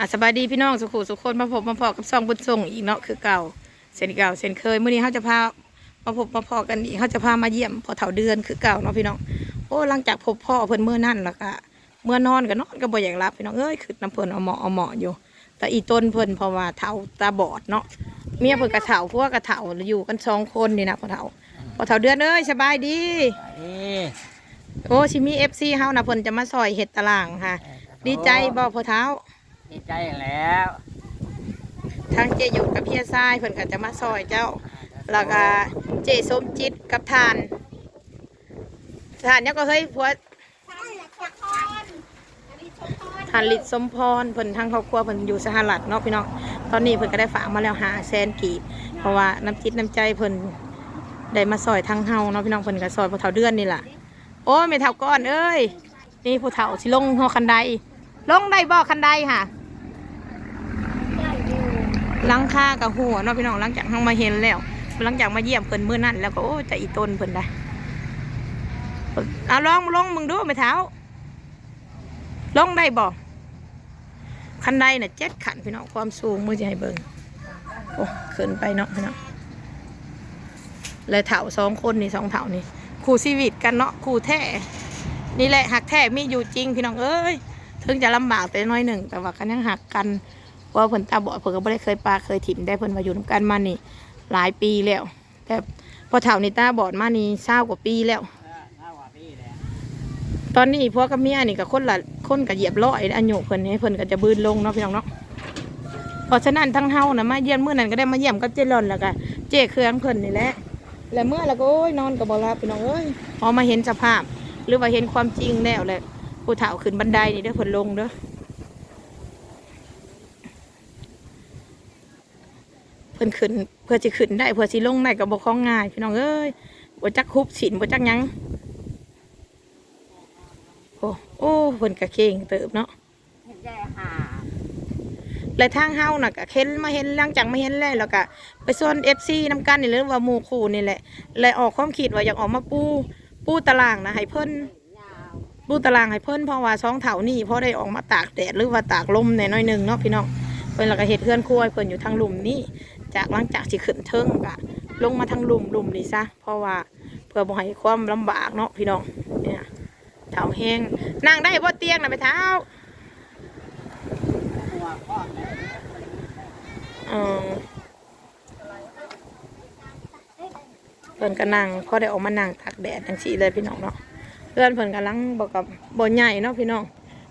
อะสบายดีพี่น้องสุขุสุขคนมาพบมาพอกับซองบุญส่งอีกเนาะคือเก่าเส้นเก่าเส้นเคยมื้อนี้เขาจะพามาพบมาพอกันอีกเขาจะพามาเยี่ยมพอเฒ่าเดือนคือเก่าเนาะพี่น้องโอ้หลังจากพบพ่อเพิ่นมื้อนั่นแล้วก็เมื่อนอนก็นอนก็บ่อยากหลับพี่น้องเอ้ยคือน้ำเพิ่นเอาเหมาะเอาเหมาะอยู่ แต่อีต้นเพิ่นเพราะว่าเฒ่าตาบอดเนาะเมียเพิ่นกระเฒ่าพวกกระเฒ่าอยู่กันสองคนนี่นะพอเฒ่าพอเฒ่าเดือนเอ้ยสบายดีนี่โอ้ชิมีเอฟซีเฮานะเพิ่นจะมาซอยเห็ดตารางค่ะ ดีใจบ่พอเท้า ดีใจแล้วทางเจยุกับเพียทรายเพิ่นก็จะมาซอยเจ้า แล้วก็เจส้มจิตกับทานทานเนี่ยก็เฮ้ยผัวทานลิดสมพรเพิ่นทางครอบครัวเพิ่นอยู่สหรัฐเนาะพี่น้องตอนนี้เพิ่นก็ได้ฝากมาแล้วหาแสนกีบเพราะว่าน้ำจิตน้ำใจเพิ่นได้มาซอยทางเฮาเนาะพี่น้องเพิ่นก็ซอยพอเฒ่าเดือนนี่ล่ะโอ้ยไม่เท่าก้อนเอ้ยนี่ผู้เฒ่าสิลงหัวคันไดลงได้บ่คันไดค่ะห ลังคากับหัวเนาะพี่น้องหลังจากเฮามาเห็นแล้วหลังจากมาเยี่ยมเพิ่นมื้อนั้นแล้วก็โอ้จะอีต้นเพิ่นได้เอาลองลงมึงดูไม่เท้าลงได้บ่คันไดน่ะเจ็ดขันพี่น้องความสูงมือจะให้เบิ่งโอ้ขึ้นไปเนาะพี่น้องเลยเถาสองคนนี่สองเถานี่คู่ชีวิตกันเนาะคู่แท้นี่แหละหักแท้มีอยู่จริงพี่น้องเอ้ยถึงจะลำบากแต่น้อยหนึ่งแต่ว่ากันยังหักกัน เพราะว่าเพิ่นตาบอดเพิ่นก็ไม่ได้เคยปลาเคยถิ่มได้เพิ่นมาอยู่นํกันมานี่ หลายปีแล้วแต่พอเฒ่านี่ตาบอดมานี่เศร้ากว่าปีแล้วถ้าว่าพี่แล้วตอนนี้พวกกับเมียนี่ก็คนละคนก็เหยียบร้อยอายุเพิ่นให้เพิ่นก็จะบืนลงเนาะพี่น้องเนาะเพราะฉะนั้นทั้งเฮานะมาเยี่ยมมื้อนั้นก็ได้มาเยี่ยมกับเจรอนแล้วก็เจ้เครื่องเพิ่นนี่แหละแล้วเมื่อแล้วก็โอ้ยนอนก็บ่หลับพี่น้องเอ้ยพอมาเห็นสภาพ หรือว่าเห็นความจริงแล้วแหละผู้เฒ่าขึ้นบันไดนี่เด้อเพิ่นลงเด้อ พิ่นขึ้นเพื่อสิขึ้นได้เพื่อสิลงได้ก็บ่คล้องง่ายพี่น้องเอ้ยบ่จักคุบสินบ่จักหยังโอ้โอ้เพิ่นกะเข่งเติบเนาะเห็นได้หาและทางเฮาน่ะก็เห็นมาเห็นหลังจากมาเห็นแล้วแล้วก็ไปส่วน FC นำกันนี่หรือว่าหมู่คู่นี่แหละและออกความคิดว่าอยากออกมาปูปูตารางนะให้เพิ่นปูตารางให้เพิ่นเพราะว่าสองเถานี่พอได้ออกมาตากแดดหรือว่าตากลมในน้อยหนึงเนาะพี่น้องเพิ่นแล้วก็เฮ็ดเพื่อนครัวเพิ่นอยู่ทางหลุมนี่ จากหลังจากสิขึ้นเทิงก็ลงมาทางหลุมหลุมนี่ซะเพราะว่าเพื่อบ่ให้ความลำบากเนาะพี่น้องเนี่ยเถาแห้งนั่งได้บ่เตียงนะไปเท้าอนเลยเอเพิ่นก็นั่งพอได้ออกมานั่งตากแดดจังซี่เลยพี่น้องเนาะเพื่อนเพิ่นกำลังบอกกับบ่ใหญ่เนาะพี่น้อง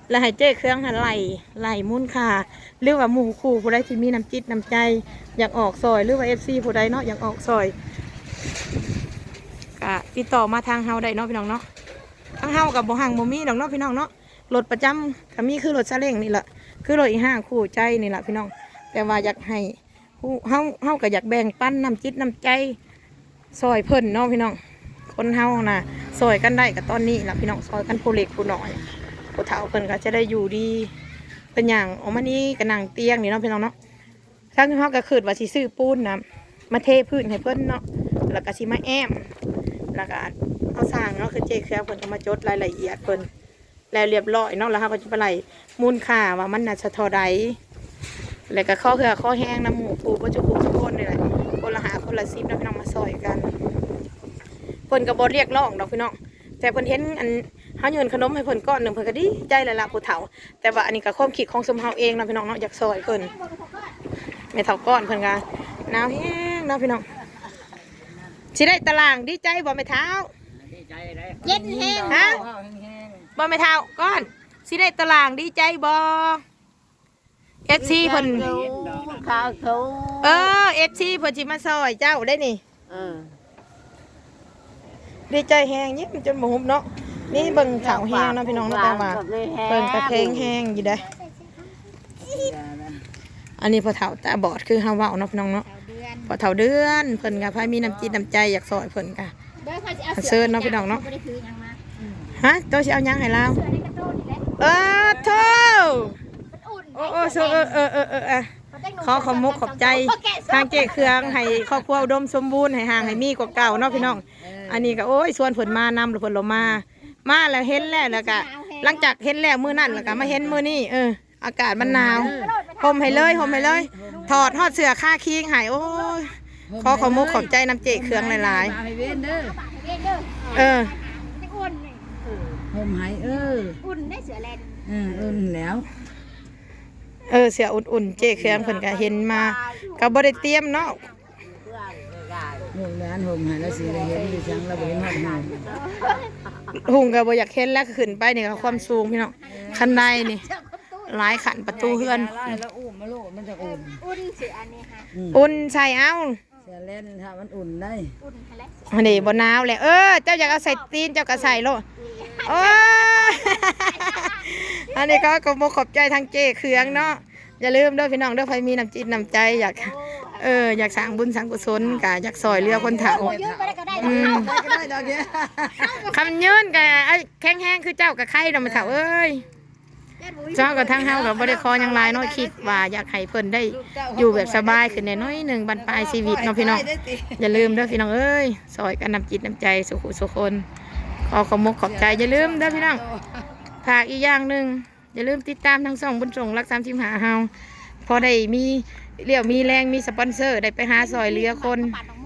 แล้วให้เจ้เครื่องหันไหลไหลมุ่นค่าหรือว่าหมู่คู่ผู้ใดที่มีน้ำจิตน้ำใจ อยากออกซอย หรือว่า FC ผู้ใดเนาะอยากออกซอยก็ติดต่อมาทางเฮาได้เนาะพี่น้องเนาะทางเฮากับบ่ห่างบ่มีดอกเนาะพี่น้องเนาะรถประจำก็มีคือรถซาเล้งนี่แหละคือรถอีห้างคู่ใจนี่แหละพี่น้อง แต่ว่าอยากให้ผู้เฮาเฮาก็อยากแบ่งปันน้ำจิตน้ำใจซอยเพิ่นเนาะพี่น้อง คนเฮาน่ะซอยกันได้กับตอนนี้ล่ะพี่น้องซอยกันผู้เล็กผู้น้อย ผู้เฒ่าเพิ่นก็จะได้อยู่ดีเป็นอย่างออกมานี่ก็นั่งเตียงนี่เนาะพี่น้องเนาะทางเฮาก็คิดว่าสิซื้อปูนนะมาเทพื้นให้เพิ่นเนาะแล้วก็สิมาแอมแล้วก็เอาสร้างเนาะคือเจ๊เครือเพิ่นก็มาจดรายละเอียดเพิ่นแล้วเรียบร้อยเนาะแล้วเฮาก็จะไปไล่มูลค่าว่ามันน่าจะเท่าใดแล้วก็ข้อเหือข้อแห้งน้ำหมูปูก็จะปูทุกคนนี่แหละคนละหาคนละซิปแล้วพี่น้องมาซอยกันเพิ่นก็บ่เรียกร้องดอกพี่น้องแต่เพิ่นเห็นอัน เฮาโยนขนมให้เพิ่นก้อนหนึ่งเพิ่นก็ดีใจและละผู้เฒ่า แต่ว่าอันนี้ก็ความคิดของสมเฮาเองเนาะพี่น้องเนาะอยากซอยเพิ่นแม่เฒ่าก้อนเพิ่นก็หนาวแห้งเนาะพี่น้องสิได้ตารางดีใจบ่แม่เฒ่าดีใจเลยเย็นแห้งฮะแห้งบ่แม่เฒ่าก้อนสิได้ตารางดีใจบ่ FC เพิ่นข้าวเขาเออ FC เพิ่นสิมาซอยเจ้าได้นี่เออดีใจแห้งยิ้มจนหมูบเนาะ นี่เบิ่งขาวแห้งเนาะพี่น้องเนาะแต่ว่าเบิ่งกระเพงแห้งอยู่ได้ออันนี้พอเฒ่าตาบอดคือเฮาเว้าเนาะพี่น้องเนาะเดือนพอเฒ่าเดือนเพิ่นก็พายมีน้ำจิตน้ำใจอยากซอยเพิ่นก็ เด้อเขาจะเอาเชิญเนาะพี่น้องเนาะไม่ได้ถือหยังมาฮะเจ้าสิเอาหยังให้เราเสื้อในกระโดดนี่แหละเออโธ่มันอุ่นโอ้โอ้โซเออเออเออเออเออเขาได้หนุ่มขอขอบมุกขอบใจทางเจ๊เครื่องให้ครอบครัวอุดมสมบูรณ์ให้ห่างให้มีกว่าเก่าเนาะพี่น้อง อันนี้ก็โอ้ยส่วนเพิ่นมานำหรือเพิ่นลงมา มาแล้วเห็นแล้วแล้วก็หลังจากเห็นแล้วมื้อนั้นแล้วก็มาเห็นมื้อนี้เออ อากาศมันหนาวห่มให้เลยห่มให้เลย ถอดทอดเสื้อค่าคิงใหายโอ้ยขอขอมุกขอบใจน้ำเจเครื่องหลายมาให้เว้นเด้อปากให้เด้อๆเออจะอุ่นนี่ห่มให้เออ อุ่นได้เสือแลนเอออุ่นแล้วเออเสื้ออุ่นๆเจเครื่องเพิ่นก็เห็นมาก็บ่ได้เตรียมเนาะ ห่มแล้วห่มให้แล้วสิได้เห็นอยู่จังเราบ่เห็นฮอดห่มหุงก็บ่อยากเห็นแล้วก็ขึ้นไปนี่ก็ความสูงพี่น้องคันใดนี่หลายขันประตูเฮือนไล่แล้วอุ้มมาโลดมันจะอุ่นอุ่นเสืออันนี้ค่ะอุ่นใส่เอาเสียเล่นถ้ามันอุ่นได้อุ่นทะเลอันนี้บ่หนาวแหละเออเจ้าอยากเอาใส่ตีนเจ้าก็ใส่โลดโอ้ยอันนี้ก็ขอบอกขอบใจทางเจเครื่องเนาะอย่าลืมเด้อพี่น้องเด้อใครมีน้ำจิตน้ำใจอยาก เอออยากสร้างบุญสร้างกุศลกะอยากซอยเรือคนเฒ่ายืมไปได้ก็ได้อืมได้ก็ได้ดอกเนี้ยคำยืนกะไอ้แข็งแห้งคือเจ้ากับใครเราไม่เฒ่าเอ้ยเจ้ากับทางเฮากับบ่ได้คอหยังหลายเน้อยคิดว่าอยากให้เพิ่นได้อยู่แบบสบายขึ้นแน่น้อยหนึ่งบรรปลายชีวิตเนาะพี่น้องอย่าลืมเด้อพี่น้องเอ้ยซอยกันนำจิตนำใจสุขุสุคนขอขอบมกขอบใจอย่าลืมเด้อพี่น้องฝากอีกอย่างหนึ่งอย่าลืมติดตามทั้งสองบุญส่งรักสามทิมหาเฮาพอได้มี เรียวมีแรงมีสปอนเซอร์ได้ไปหาซอยเรือคน ปัดออก